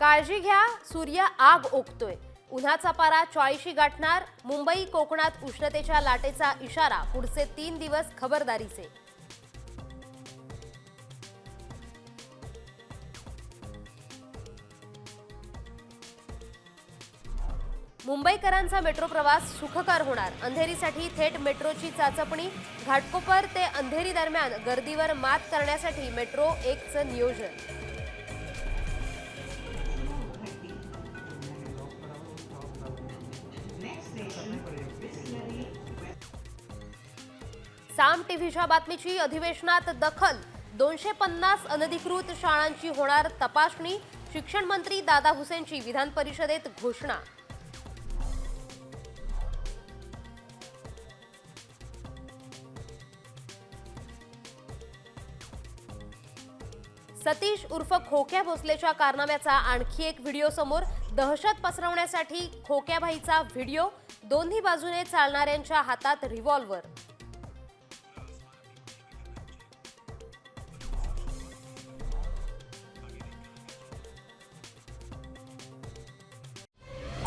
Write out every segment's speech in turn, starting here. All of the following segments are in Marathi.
काळजी घ्या सूर्य आग ओकतोय. उन्हाचा पारा चाळीशी गाठणार मुंबई कोकणात उष्णतेच्या लाटेचा इशारा पुढचे तीन दिवस खबरदारीचे. मुंबईकरांचा मेट्रो प्रवास सुखकर होणार. अंधेरीसाठी थेट मेट्रोची चाचपणी घाटकोपर ते अंधेरी दरम्यान गर्दीवर मात करण्यासाठी मेट्रो एकचं नियोजन. साम टीव्हीच्या बातमीची अधिवेशनात दखल. दोनशे पन्नास अनधिकृत शाळांची होणार तपासणी शिक्षण मंत्री दादा हुसेनची विधान परिषदेत घोषणा. सतीश उर्फ खोक्या भोसलेच्या कारनाम्याचा आणखी एक व्हिडिओ समोर दहशत पसरवण्यासाठी खोक्याभाईचा व्हिडिओ दोन्ही बाजूने चालणाऱ्यांच्या हातात रिव्हॉल्व्हर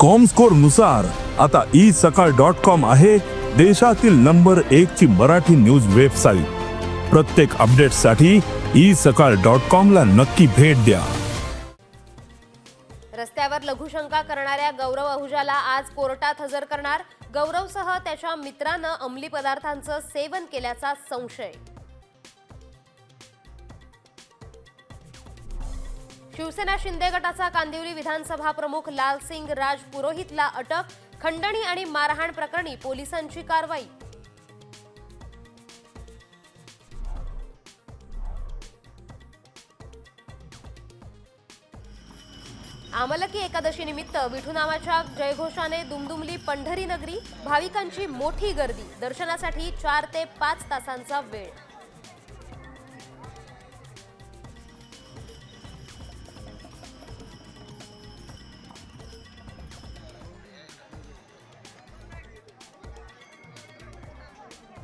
कॉमस्कोरनुसार आता ई सकाळ डॉट कॉम आहे देशातील नंबर एक ची मराठी न्यूज वेबसाईट. प्रत्येक अपडेटसाठी ई सकाळ डॉट कॉम ला नक्की भेट द्या. रस्त्यावर लघुशंका करणाऱ्या गौरव अहुजाला आज कोर्टात हजर करणार. गौरवसह त्याच्या मित्रानं अंमली पदार्थांचं सेवन केल्याचा संशय. शिवसेना शिंदे गटाचा कांदिवली विधानसभा प्रमुख लालसिंग राज पुरोहितला अटक खंडणी आणि मारहाण प्रकरणी पोलिसांची कारवाई. आमलकी एकादशी निमित्त विठुनामाच्या जयघोषाने दुमदुमली पंढरी नगरी भाविकांची मोठी गर्दी. दर्शनासाठी चार ते पाच तासांचा वेळ.